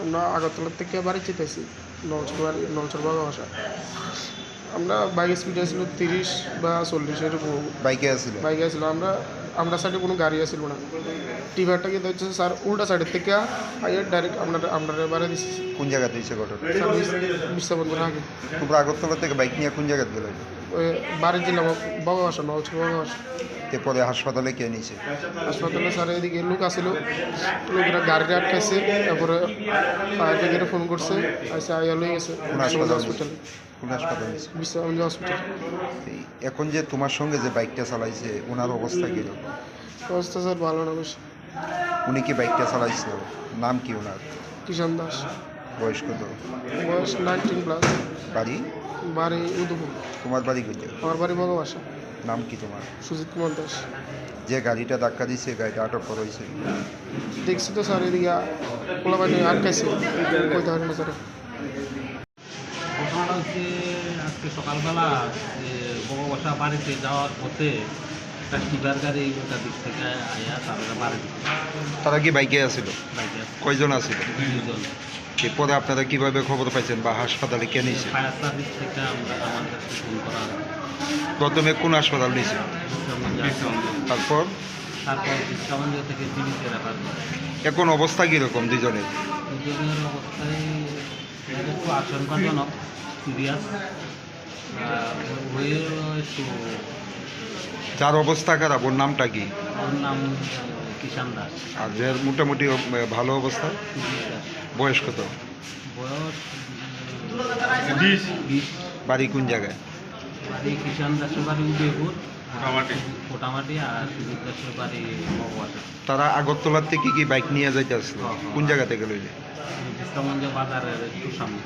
আমরা আগরতলা থেকে বাড়ি যেতেছি নলছর নলছর বাগা ভাষা আমরা বাইক স্পিড ছিল তিরিশ বা চল্লিশ এরকম বাইকে আসছিল বাইকে আসছিল আমরা আমরা সাইডে কোনো গাড়ি আসিল না। টিভারটা কিন্তু হচ্ছে স্যার? উল্টা সাইডের থেকে আইয়ার ডাইরেক্ট আপনার আপনার এবারে দিস কোন জায়গাতে দিয়েছে ঘটনা? না আগে। তোমরা আগরতলা থেকে বাইক নিয়ে কোন জায়গাতে গেলে ওই বাড়ি জেলা বাগা ভাষা নলছর বাগা ভাষা এরপরে হাসপাতালে কে নিয়েছে? হাসপাতালে স্যার এদিকে লোক আসছিল লোকেরা গাড়িটা আটকাইছে তারপরে ফায়ার ব্রিগেডে ফোন করছে আইসা আইয়া লই গেছে হসপিটালে কোন হাসপাতালে নিয়েছে? হসপিটাল এখন যে তোমার সঙ্গে যে বাইকটা চালাইছে ওনার অবস্থা কীরকম অবস্থা স্যার ভালো না বেশি। উনি কি বাইকটা চালাইছিল নাম কি ওনার? কিষান দাস। বয়স কত? বয়স নাইনটিন প্লাস। বাড়ি? বাড়ি উদয়পুর। তোমার বাড়ি জায়গায়? আমার বাড়ি বগবাসা। নাম কি তোমার? সুজিত কুমার দাস। যে গাড়িটা ধাক্কা দিচ্ছে গাড়িটা আটক করা হয়েছে। দেখছি তো স্যার এদিকে পোলাবানি আটকাইছে। কইতে পারি না স্যার। ঘটনাটা হচ্ছে আজকে সকালবেলা যে বড়বাসা বাড়িতে যাওয়ার পথে একটা টিভার গাড়ি ওটা দিক থেকে আয়া তারা বাড়ি তারা কি বাইকে আসছিল বাইকে কয়জন আসছিল দুজন এরপরে আপনারা কীভাবে খবর পাইছেন বা হাসপাতালে কে নিয়েছে? ফায়ার সার্ভিস থেকে আমরা আমার কাছে ফোন করা হয়। প্রথমে কোন হাসপাতাল নিয়েছে? বিশ্বমঞ্জ তারপর? এখন অবস্থা কীরকম দুজনের আশঙ্কাজনক সিরিয়াস যার অবস্থা খারাপ ওর নামটা কি? ওর নাম কিষান দাস আর যার মোটামুটি ভালো অবস্থা বয়স কত বয়স বিশ। বিশ। বাড়ি কোন জায়গায়? বাড়ি কিষান দাসের বাড়ি উদয়পুর তারা আগরতলার থেকে কি বাইক নিয়ে যাইতে আসলো? কোন জায়গা থেকে লইলে? বাজারের একটু সামনে।